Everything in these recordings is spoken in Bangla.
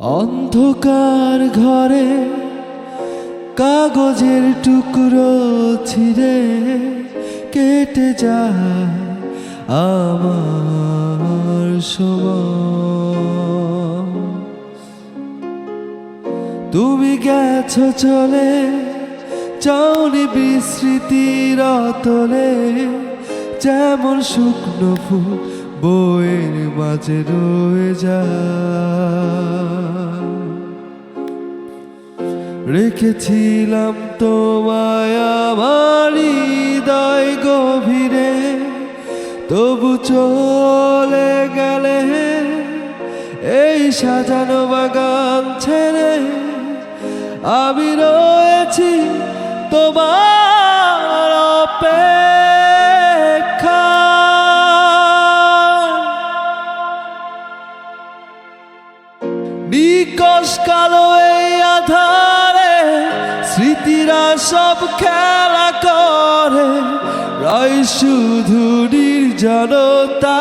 অন্ধকার ঘরে কাগজের টুকরো ছিঁড়ে কেটে যায় আমার সময়। তুমি গেছো চলে চাউনি বিস্মৃতির অতলে যেমন শুকনো ফুল বইয়ের মাঝে রয়ে যায়। রেখেছিলাম তোমায় আমার হৃদয় গভীরে। তবু চলে গেলে এই সাজানো বাগান ছেড়ে আমি রয়েছি তোমার অপেক্ষা। নিকশ কালো এই আধারে স্মৃতিরা সব খেলা করে, রয় শুধু নির্জনতা,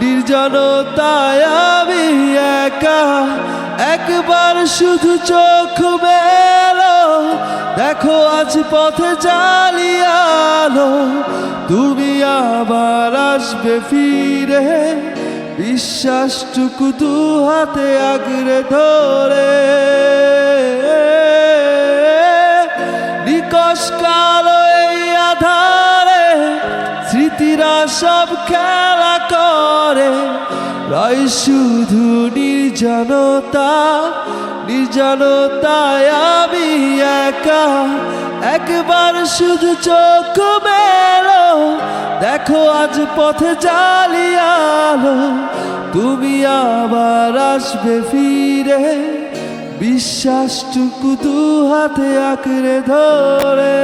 নির্জনতায় আমি একা। একবার শুধু চোখ মেলো, দেখো আজ পথে চালিয়ালো তুমি আবার আসবে ফিরে, বিশ্বাসটুকু দু হাতে আগরে ধরে। কালো আধারে, স্মৃতিরা সব খেলা করে। রয় শুধু নির্জনতা, নির্জনতায় আমি একা। একবার শুধু চোখ মেলো, দেখো আজ পথে চালিয়ালো তুমি আবার আসবে ফিরে। বিশ্বাসটুকু দু হাতে আঁকড়ে ধরে।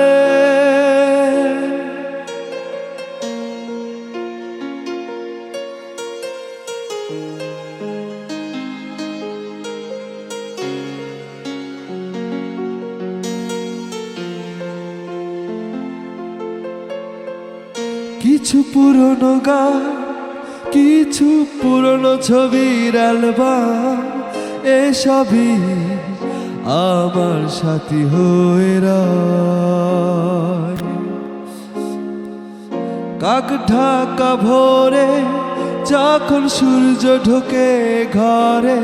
কিছু পুরনো গান কিছু পুরনো ছবির অ্যালবাম এসবই আমার সাথী হয়ে কাক ঢাকা ভোরে যখন সূর্য ঢোকে ঘরে,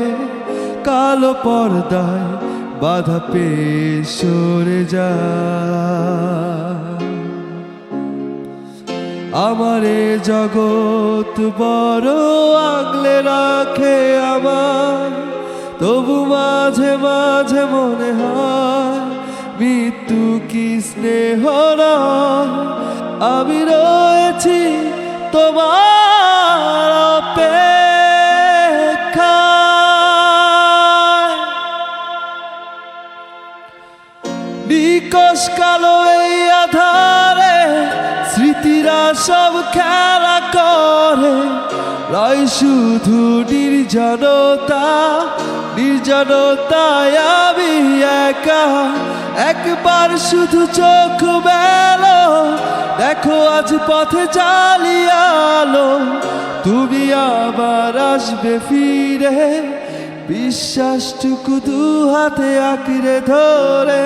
কালো পর্দায় বাধা পেয়ে সরে যায়। আমার জগৎ বড় আগলে রাখে আমার তবু মাঝে মাঝে মনে হয়, মৃত্যু কি স্নেহ? আমি রয়েছি তোমার অপেক্ষায় নিকশ কালো এই আধারে, স্মৃতিরা সব খেলা করে রয় শুধু নির্জনতা নির্জনতায় আমি একা। একবার শুধু চোখ বেল দেখো আজ পথে চালিয়ালো তুমি আবার আসবে ফিরে, বিশ্বাসটুকু দু হাতে আঁকড়ে ধরে।